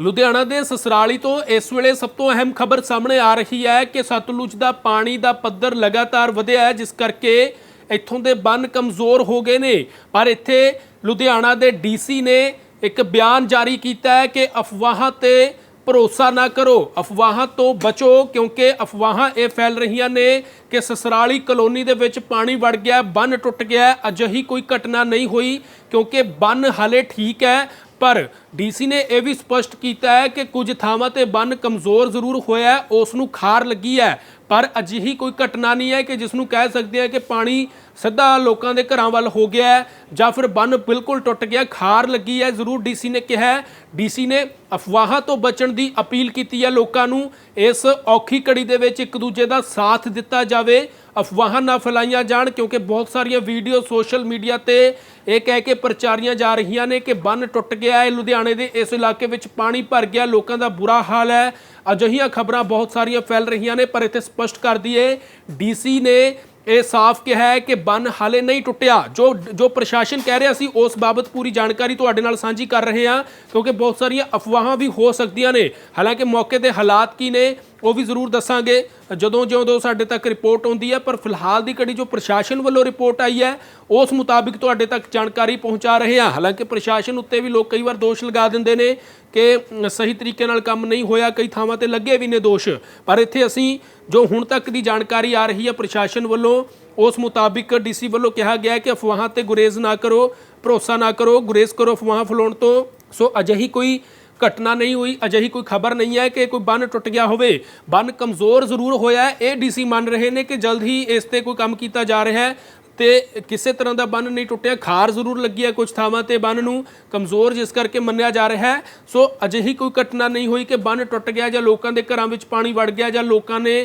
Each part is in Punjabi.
ਲੁਧਿਆਣਾ ਦੇ ਸਸਰਾਲੀ ਤੋਂ ਇਸ ਵੇਲੇ ਸਭ ਤੋਂ ਅਹਿਮ ਖਬਰ ਸਾਹਮਣੇ ਆ ਰਹੀ ਹੈ ਕਿ ਸਤਲੁਜ ਦਾ ਪਾਣੀ ਦਾ ਪੱਧਰ ਲਗਾਤਾਰ ਵਧਿਆ ਹੈ, ਜਿਸ ਕਰਕੇ ਇੱਥੋਂ ਦੇ ਬੰਨ ਕਮਜ਼ੋਰ ਹੋ ਗਏ ਨੇ। ਪਰ ਇੱਥੇ ਲੁਧਿਆਣਾ ਦੇ ਡੀਸੀ ਨੇ ਇੱਕ ਬਿਆਨ ਜਾਰੀ ਕੀਤਾ ਹੈ ਕਿ ਅਫਵਾਹਾਂ ਤੇ ਭਰੋਸਾ ਨਾ ਕਰੋ। ਅਫਵਾਹਾਂ ਤੋਂ ਬਚੋ, ਕਿਉਂਕਿ ਅਫਵਾਹਾਂ ਇਹ ਫੈਲ ਰਹੀਆਂ ਨੇ ਕਿ ਸਸਰਾਲੀ ਕਲੋਨੀ ਦੇ ਵਿੱਚ ਪਾਣੀ ਵੜ ਗਿਆ, ਬੰਨ ਟੁੱਟ ਗਿਆ, ਅਜਿਹੀ ਕੋਈ ਘਟਨਾ ਨਹੀਂ ਹੋਈ, ਕਿਉਂਕਿ ਬੰਨ ਹਾਲੇ ਠੀਕ ਹੈ। ਪਰ ਡੀਸੀ ਨੇ ਇਹ ਵੀ ਸਪਸ਼ਟ ਕੀਤਾ ਹੈ ਕਿ ਕੁਝ ਥਾਵਾਂ ਤੇ ਬੰਨ ਕਮਜ਼ੋਰ ਜ਼ਰੂਰ ਹੋਇਆ ਹੈ, ਉਸ ਨੂੰ ਖਾਰ ਲੱਗੀ ਹੈ। ਪਰ ਅਜਿਹੀ ਕੋਈ ਘਟਨਾ ਨਹੀਂ ਹੈ ਕਿ ਜਿਸ ਨੂੰ ਕਹਿ ਸਕਦੇ ਹਾਂ ਕਿ ਪਾਣੀ ਸਿੱਧਾ ਲੋਕਾਂ ਦੇ ਘਰਾਂ ਵੱਲ ਹੋ ਗਿਆ ਹੈ ਜਾਂ ਫਿਰ ਬੰਨ ਬਿਲਕੁਲ ਟੁੱਟ ਗਿਆ, ਖਾਰ ਲੱਗੀ ਹੈ। ਜ਼ਰੂਰ ਡੀਸੀ ਨੇ ਕਿਹਾ ਡੀਸੀ ਨੇ ਅਫਵਾਹਾਂ ਤੋਂ ਬਚਣ ਦੀ ਅਪੀਲ ਕੀਤੀ ਹੈ ਲੋਕਾਂ ਨੂੰ। ਇਸ ਔਖੀ ਘੜੀ ਦੇ ਵਿੱਚ ਇੱਕ ਦੂਜੇ ਦਾ ਸਾਥ ਦਿੱਤਾ ਜਾਵੇ। ਅਫਵਾਹਾਂ ਨਾ ਫੈਲਾਈਆਂ ਜਾਣ ਕਿਉਂਕਿ ਬਹੁਤ ਸਾਰੀਆਂ ਵੀਡੀਓ ਸੋਸ਼ਲ ਮੀਡੀਆ ਤੇ ਇਹ ਕਹਿ ਕੇ ਪ੍ਰਚਾਰੀਆਂ ਜਾ ਰਹੀਆਂ ਨੇ ਕਿ ਬੰਨ ਟੁੱਟ ਗਿਆ ਹੈ। ਲੁਧਿਆਣੇ ਦੇ ਇਸ ਇਲਾਕੇ ਵਿੱਚ ਪਾਣੀ ਭਰ ਗਿਆ, ਲੋਕਾਂ ਦਾ ਬੁਰਾ ਹਾਲ ਹੈ। ਅਜਿਹੀਆਂ ਖਬਰਾਂ ਬਹੁਤ ਸਾਰੀਆਂ ਫੈਲ ਰਹੀਆਂ ਨੇ, ਪਰ ਇੱਥੇ ਸਪਸ਼ਟ ਕਰ ਦਈਏ, ਡੀਸੀ ਨੇ ਇਹ ਸਾਫ਼ ਕਿਹਾ ਹੈ ਕਿ ਬੰਨ ਹਾਲੇ ਨਹੀਂ ਟੁੱਟਿਆ। ਜੋ ਜੋ ਪ੍ਰਸ਼ਾਸਨ ਕਹਿ ਰਿਹਾ ਸੀ, ਉਸ ਬਾਬਤ ਪੂਰੀ ਜਾਣਕਾਰੀ ਤੁਹਾਡੇ ਨਾਲ ਸਾਂਝੀ ਕਰ ਰਹੇ ਹਾਂ, ਕਿਉਂਕਿ ਬਹੁਤ ਸਾਰੀਆਂ ਅਫਵਾਹਾਂ ਵੀ ਹੋ ਸਕਦੀਆਂ ਨੇ। ਹਾਲਾਂਕਿ ਮੌਕੇ ਦੇ ਹਾਲਾਤ ਕੀ ਨੇ ਉਹ ਵੀ ਜ਼ਰੂਰ ਦੱਸਾਂਗੇ। ਜਦੋਂ ਜਦੋਂ ਸਾਡੇ ਤੱਕ ਰਿਪੋਰਟ ਆਉਂਦੀ ਹੈ, ਪਰ ਫਿਲਹਾਲ ਦੀ ਘੜੀ ਜੋ ਪ੍ਰਸ਼ਾਸਨ ਵੱਲੋਂ ਰਿਪੋਰਟ ਆਈ ਹੈ, ਉਸ ਮੁਤਾਬਿਕ ਤੁਹਾਡੇ ਤੱਕ ਜਾਣਕਾਰੀ ਪਹੁੰਚਾ ਰਹੇ ਹਾਂ। ਹਾਲਾਂਕਿ ਪ੍ਰਸ਼ਾਸਨ ਉੱਤੇ ਵੀ ਲੋਕ ਕਈ ਵਾਰ ਦੋਸ਼ ਲਗਾ ਦਿੰਦੇ ਨੇ ਕਿ ਸਹੀ ਤਰੀਕੇ ਨਾਲ ਕੰਮ ਨਹੀਂ ਹੋਇਆ, ਕਈ ਥਾਵਾਂ ਤੇ ਲੱਗੇ ਵੀ ਨੇ ਦੋਸ਼। ਪਰ ਇੱਥੇ ਅਸੀਂ ਜੋ ਹੁਣ ਤੱਕ ਦੀ ਜਾਣਕਾਰੀ ਆ ਰਹੀ ਹੈ ਪ੍ਰਸ਼ਾਸਨ ਵੱਲੋਂ, ਉਸ ਮੁਤਾਬਿਕ ਡੀਸੀ ਵੱਲੋਂ ਕਿਹਾ ਗਿਆ ਕਿ ਅਫਵਾਹਾਂ ਤੇ ਗੁਰੇਜ਼ ਨਾ ਕਰੋ, ਭਰੋਸਾ ਨਾ ਕਰੋ, ਗੁਰੇਜ਼ ਕਰੋ ਅਫਵਾਹਾਂ ਫੈਲਾਉਣ ਤੋਂ। ਸੋ ਅਜਿਹੀ ਕੋਈ ਘਟਨਾ ਨਹੀਂ ਹੋਈ, ਅਜਿਹੀ ਕੋਈ ਖਬਰ ਨਹੀਂ ਹੈ ਕਿ ਕੋਈ ਬੰਨ ਟੁੱਟ ਗਿਆ ਹੋਵੇ। ਬੰਨ ਕਮਜ਼ੋਰ ਜ਼ਰੂਰ ਹੋਇਆ ਹੈ। ਇਹ ਡੀਸੀ ਮੰਨ ਰਹੇ ਨੇ ਕਿ ਜਲਦ ਹੀ ਇਸ ਤੇ ਕੋਈ ਕੰਮ ਕੀਤਾ ਜਾ ਰਿਹਾ ਹੈ ਤੇ ਕਿਸੇ ਤਰ੍ਹਾਂ ਦਾ ਬੰਨ ਨਹੀਂ ਟੁੱਟਿਆ। ਖਾਰ ਜ਼ਰੂਰ ਲੱਗੀ ਹੈ ਕੁਝ ਥਾਵਾਂ ਤੇ ਬੰਨ ਨੂੰ। ਕਮਜ਼ੋਰ ਜਿਸ ਕਰਕੇ ਮੰਨਿਆ ਜਾ ਰਿਹਾ ਹੈ। ਸੋ ਅਜਿਹੀ ਕੋਈ ਘਟਨਾ ਨਹੀਂ ਹੋਈ ਕਿ ਬੰਨ ਟੁੱਟ ਗਿਆ ਜਾਂ ਲੋਕਾਂ ਦੇ ਘਰਾਂ ਵਿੱਚ ਪਾਣੀ ਵੜ ਗਿਆ ਜਾਂ ਲੋਕਾਂ ਨੇ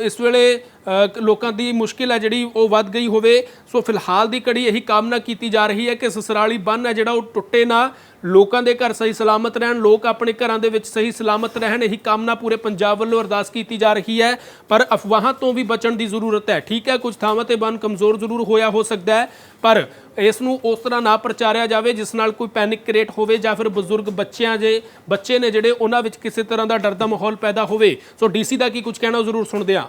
ਇਸ ਵੇਲੇ ਲੋਕਾਂ ਦੀ ਮੁਸ਼ਕਿਲ ਹੈ ਜਿਹੜੀ ਉਹ ਵੱਧ ਗਈ ਹੋਵੇ। ਸੋ ਫਿਲਹਾਲ ਦੀ ਕੜੀ ਇਹੀ ਕਾਮਨਾ ਕੀਤੀ ਜਾ ਰਹੀ ਹੈ ਕਿ ਸਸਰਾਲੀ ਬੰਨ ਹੈ ਜਿਹੜਾ ਉਹ ਟੁੱਟੇ ਨਾ। ਲੋਕਾਂ ਦੇ ਘਰ ਸਹੀ ਸਲਾਮਤ ਰਹਿਣ, ਲੋਕ ਆਪਣੇ ਘਰਾਂ ਦੇ ਵਿੱਚ ਸਹੀ ਸਲਾਮਤ ਰਹਿਣ, ਇਹੀ ਕਾਮਨਾ ਪੂਰੇ ਪੰਜਾਬ ਵੱਲੋਂ ਅਰਦਾਸ ਕੀਤੀ ਜਾ ਰਹੀ ਹੈ। ਪਰ ਅਫਵਾਹਾਂ ਤੋਂ ਵੀ ਬਚਣ ਦੀ ਜ਼ਰੂਰਤ ਹੈ। ਠੀਕ ਹੈ, ਕੁਝ ਥਾਵਾਂ ਤੇ ਬੰਨ ਕਮਜ਼ੋਰ ਜ਼ਰੂਰ ਹੋਇਆ ਹੋ ਸਕਦਾ ਹੈ, ਪਰ ਇਸ ਨੂੰ ਉਸ ਤਰ੍ਹਾਂ ਨਾ ਪ੍ਰਚਾਰਿਆ ਜਾਵੇ, ਜਿਸ ਨਾਲ ਕੋਈ ਪੈਨਿਕ ਕ੍ਰੀਏਟ ਹੋਵੇ ਜਾਂ ਫਿਰ ਬਜ਼ੁਰਗ ਬੱਚਿਆਂ ਜੇ ਬੱਚੇ ਨੇ ਜਿਹੜੇ ਉਹਨਾਂ ਵਿੱਚ ਕਿਸੇ ਤਰ੍ਹਾਂ ਦਾ ਡਰ ਦਾ ਮਾਹੌਲ ਪੈਦਾ ਹੋਵੇ। ਸੋ ਡੀਸੀ ਦਾ ਕੀ ਕੁਝ ਕਹਿਣਾ ਜ਼ਰੂਰ ਸੁਣਦੇ ਆ